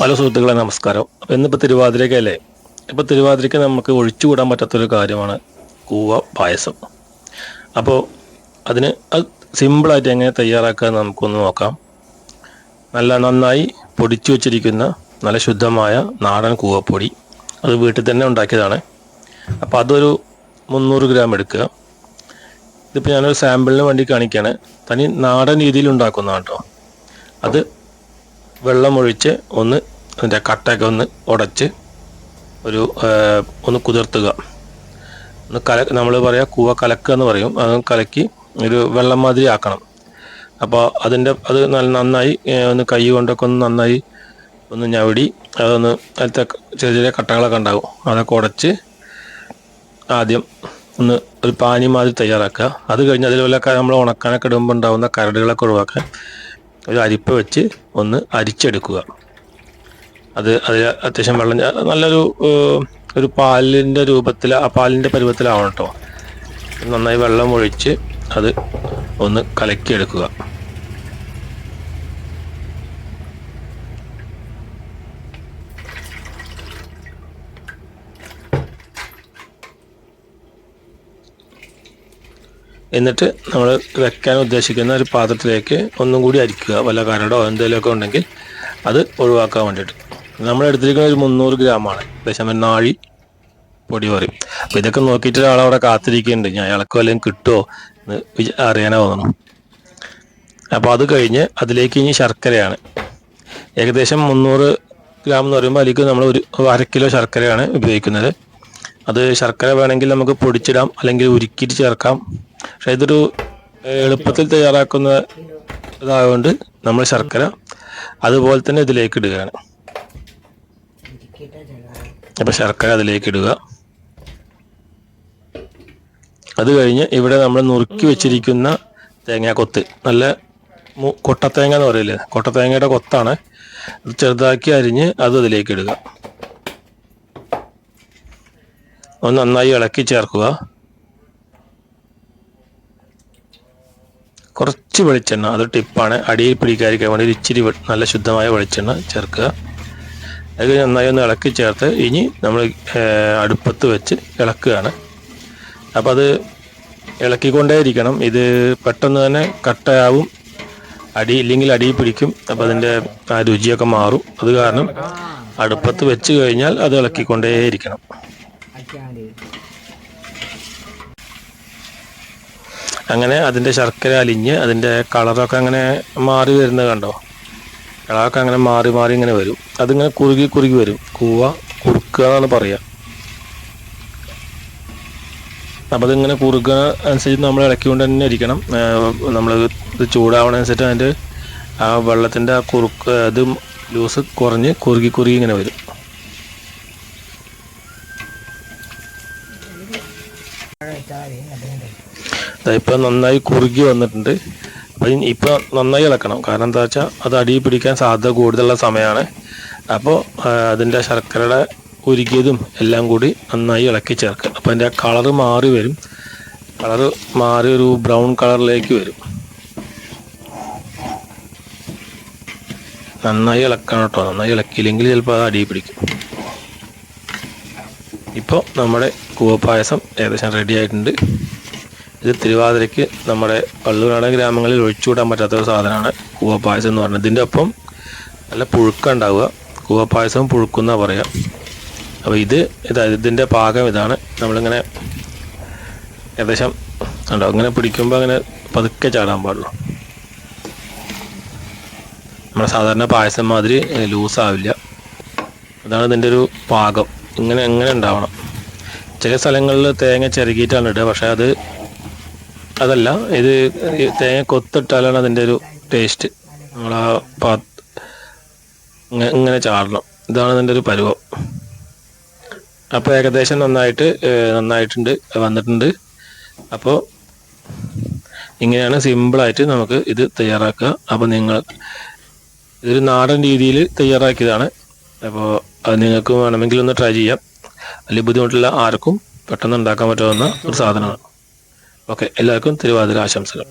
Hello സുഹൃത്തുക്കളെ നമസ്കാരം. അപ്പോൾ ഇന്നിപ്പോൾ തിരുവാതിരക്കല്ലേ? ഇപ്പോൾ തിരുവാതിരയ്ക്ക് നമുക്ക് ഒഴിച്ചുകൂടാൻ പറ്റാത്തൊരു കാര്യമാണ് കൂവ പായസം. അപ്പോൾ അതിന് അത് സിമ്പിളായിട്ട് എങ്ങനെ തയ്യാറാക്കുക നമുക്കൊന്ന് നോക്കാം. നല്ല നന്നായി പൊടിച്ചു വച്ചിരിക്കുന്ന നല്ല ശുദ്ധമായ നാടൻ കൂവപ്പൊടി അത് വീട്ടിൽ തന്നെ ഉണ്ടാക്കിയതാണ്. അപ്പോൾ അതൊരു മുന്നൂറ് ഗ്രാം എടുക്കുക. ഇതിപ്പോൾ ഞാനൊരു സാമ്പിളിന് വേണ്ടി കാണിക്കുകയാണ് തനി നാടൻ രീതിയിൽ ഉണ്ടാക്കുന്നതാണ് കേട്ടോ. അത് വെള്ളമൊഴിച്ച് ഒന്ന് അതിന്റെ കട്ടയൊക്കെ ഒന്ന് ഉടച്ച് ഒരു ഒന്ന് കുതിർത്തുക. ഒന്ന് കല നമ്മൾ പറയാ കൂവ കലക്കുക എന്ന് പറയും. അത് കലക്കി ഒരു വെള്ളം മാതിരി ആക്കണം. അപ്പോൾ അതിന്റെ അത് നല്ല നന്നായി ഒന്ന് കൈ കൊണ്ടൊക്കെ ഒന്ന് നന്നായി ഒന്ന് ഞവടി അതൊന്ന് അതിലത്തെ ചെറിയ ചെറിയ കട്ടകളൊക്കെ ഉണ്ടാകും അതൊക്കെ ഉടച്ച് ആദ്യം ഒന്ന് ഒരു പാനി മാതിരി തയ്യാറാക്കുക. അത് കഴിഞ്ഞ് അതിൽ വല്ല നമ്മൾ ഉണക്കാനൊക്കെ ഇടുമ്പോൾ ഉണ്ടാകുന്ന കരടുകളൊക്കെ ഒഴിവാക്കാൻ ഒരു അരിപ്പ വെച്ച് ഒന്ന് അരിച്ചെടുക്കുക. അത് അതിൽ അത്യാവശ്യം വെള്ളം നല്ലൊരു ഒരു പാലിന്റെ രൂപത്തിൽ ആ പാലിന്റെ പരുവത്തിലാവണം കേട്ടോ നന്നായി വെള്ളം ഒഴിച്ച് അത് ഒന്ന് കലക്കിയെടുക്കുക. എന്നിട്ട് നമ്മൾ വെക്കാൻ ഉദ്ദേശിക്കുന്ന ഒരു പാത്രത്തിലേക്ക് ഒന്നും കൂടി അരിക്കുക. വല്ല കരടോ എന്തെങ്കിലുമൊക്കെ ഉണ്ടെങ്കിൽ അത് ഒഴിവാക്കാൻ വേണ്ടിയിട്ട്. നമ്മൾ എടുത്തിരിക്കുന്ന ഒരു മുന്നൂറ് ഗ്രാമാണ്. ഒരു നാഴി പൊടി പറയും. അപ്പൊ ഇതൊക്കെ നോക്കിയിട്ട് ഒരാൾ അവിടെ കാത്തിരിക്കുന്നുണ്ട്. ഞാൻ അയാൾക്ക് വല്ലതും കിട്ടുമോ എന്ന് അറിയാനാ തോന്നണം. അപ്പോൾ അത് കഴിഞ്ഞ് അതിലേക്ക് ഇനി ശർക്കരയാണ്. ഏകദേശം മുന്നൂറ് ഗ്രാം എന്ന് പറയുമ്പോൾ അതിലേക്ക് നമ്മൾ ഒരു അര കിലോ ശർക്കരയാണ് ഉപയോഗിക്കുന്നത്. അത് ശർക്കര വേണമെങ്കിൽ നമുക്ക് പൊടിച്ചിടാം അല്ലെങ്കിൽ ഉരുക്കിയിട്ട് ചേർക്കാം. പക്ഷേ ഇതൊരു എളുപ്പത്തിൽ തയ്യാറാക്കുന്ന ഇതായതുകൊണ്ട് നമ്മൾ ശർക്കര അതുപോലെ തന്നെ ഇതിലേക്ക് ഇടുകയാണ്. അപ്പോൾ ശർക്കര അതിലേക്ക് ഇടുക. അത് കഴിഞ്ഞ് ഇവിടെ നമ്മൾ നുറുക്കി വെച്ചിരിക്കുന്ന തേങ്ങാ കൊത്ത്. നല്ല കൊട്ടത്തേങ്ങ എന്ന് പറയില്ലേ? കൊട്ടത്തേങ്ങയുടെ കൊത്താണ്. ചെറുതാക്കി അരിഞ്ഞ് അത് അതിലേക്ക് ഇടുക. ഒന്ന് നന്നായി ഇളക്കി ചേർക്കുക. കുറച്ച് വെളിച്ചെണ്ണ അത് ടിപ്പാണ്. അടിയിൽ പിടിക്കാതിരിക്കാൻ വേണ്ടി ഇച്ചിരി നല്ല ശുദ്ധമായ വെളിച്ചെണ്ണ ചേർക്കുക. അത് നന്നായി ഒന്ന് ഇളക്കി ചേർത്ത് ഇനി നമ്മൾ അടുപ്പത്ത് വെച്ച് ഇളക്കുകയാണ്. അപ്പോൾ അത് ഇളക്കിക്കൊണ്ടേയിരിക്കണം. ഇത് പെട്ടെന്ന് തന്നെ കട്ടയാവും. അടി ഇല്ലെങ്കിൽ അടി പിടിക്കും. അപ്പോൾ അതിന്റെ ആ രുചിയൊക്കെ മാറും. അത് കാരണം അടുപ്പത്ത് വെച്ച് കഴിഞ്ഞാൽ അത് ഇളക്കിക്കൊണ്ടേയിരിക്കണം. അങ്ങനെ അതിന്റെ ശർക്കര അലിഞ്ഞ് അതിന്റെ കളറൊക്കെ അങ്ങനെ മാറി വരുന്നത് കണ്ടോ? കളറൊക്കെ അങ്ങനെ മാറി മാറി ഇങ്ങനെ വരും. അതിങ്ങനെ കുറുകി കുറുകി വരും. കൂവ കുറുക്കുക എന്നാണ് പറയുക അപ്പം അതിങ്ങനെ കുറുക അനുസരിച്ച് നമ്മൾ ഇളക്കിക്കൊണ്ട് തന്നെ ഇരിക്കണം. നമ്മൾ ഇത് ചൂടാവണ അനുസരിച്ച് അതിന്റെ ആ വെള്ളത്തിന്റെ ആ കുറുക്ക് അത് ലൂസ് കുറഞ്ഞ് കുറുകി കുറുകി ഇങ്ങനെ വരും. ഇപ്പം നന്നായി കുറുകി വന്നിട്ടുണ്ട്. അപ്പം ഇപ്പോൾ നന്നായി ഇളക്കണം. കാരണം എന്താ വെച്ചാൽ അത് അടി പിടിക്കാൻ സാധ്യത കൂടുതലുള്ള സമയമാണ് അപ്പോൾ അതിന്റെ ശർക്കരയുടെ ഉരുകിയതും എല്ലാം കൂടി നന്നായി ഇളക്കി ചേർക്കുക. അപ്പോൾ അതിന്റെ കളറ് മാറി വരും. കളറ് മാറി ഒരു ബ്രൗൺ കളറിലേക്ക് വരും. നന്നായി ഇളക്കണം കേട്ടോ നന്നായി ഇളക്കിയില്ലെങ്കിൽ ചിലപ്പോൾ അത് അടി പിടിക്കും. ഇപ്പോൾ നമ്മുടെ കൂവപ്പായസം ഏകദേശം റെഡി ആയിട്ടുണ്ട്. ഇത് തിരുവാതിരയ്ക്ക് നമ്മുടെ പള്ളുനാടൻ ഗ്രാമങ്ങളിൽ ഒഴിച്ചുകൂടാൻ പറ്റാത്ത ഒരു സാധനമാണ് കൂവപ്പായസം എന്ന് പറയുന്നത്. ഇതിന്റെ ഒപ്പം നല്ല പുഴുക്ക ഉണ്ടാവുക. കൂവപ്പായസം പുഴുക്കുന്ന പറയാം. അപ്പോൾ ഇത് ഇതാ ഇതിന്റെ പാകം ഇതാണ്. നമ്മളിങ്ങനെ ഏകദേശം ഉണ്ടോ അങ്ങനെ പിടിക്കുമ്പോൾ അങ്ങനെ പതുക്കെ ചാടാൻ പാടുള്ളൂ. നമ്മുടെ സാധാരണ പായസം മാതിരി ലൂസാവില്ല. അതാണ് ഇതിന്റെ ഒരു പാകം. ഇങ്ങനെ എങ്ങനെ ഉണ്ടാവണം? ചില സ്ഥലങ്ങളിൽ തേങ്ങ ചിരകിയിട്ടാണ് ഇടുക. പക്ഷേ അത് അതല്ല ഇത് തേങ്ങ കൊത്തിട്ടാലാണ് അതിന്റെ ഒരു ടേസ്റ്റ് നമ്മൾ ആ പാ ഇങ്ങനെ ചാടണം. ഇതാണ് അതിന്റെ ഒരു പരുവം. അപ്പോൾ ഏകദേശം നന്നായിട്ട് നന്നായിട്ടുണ്ട് വന്നിട്ടുണ്ട്. അപ്പോൾ ഇങ്ങനെയാണ് സിമ്പിളായിട്ട് നമുക്ക് ഇത് തയ്യാറാക്കുക. അപ്പോൾ നിങ്ങൾ ഇതൊരു നാടൻ രീതിയിൽ തയ്യാറാക്കിയതാണ്. അപ്പോൾ അത് നിങ്ങൾക്ക് വേണമെങ്കിൽ ഒന്ന് ട്രൈ ചെയ്യാം. വലിയ ബുദ്ധിമുട്ടില്ല ആർക്കും പെട്ടെന്ന് ഉണ്ടാക്കാൻ പറ്റാവുന്ന ഒരു സാധനമാണ്. ഓക്കെ എല്ലാവർക്കും തിരുവാതിര ആശംസകൾ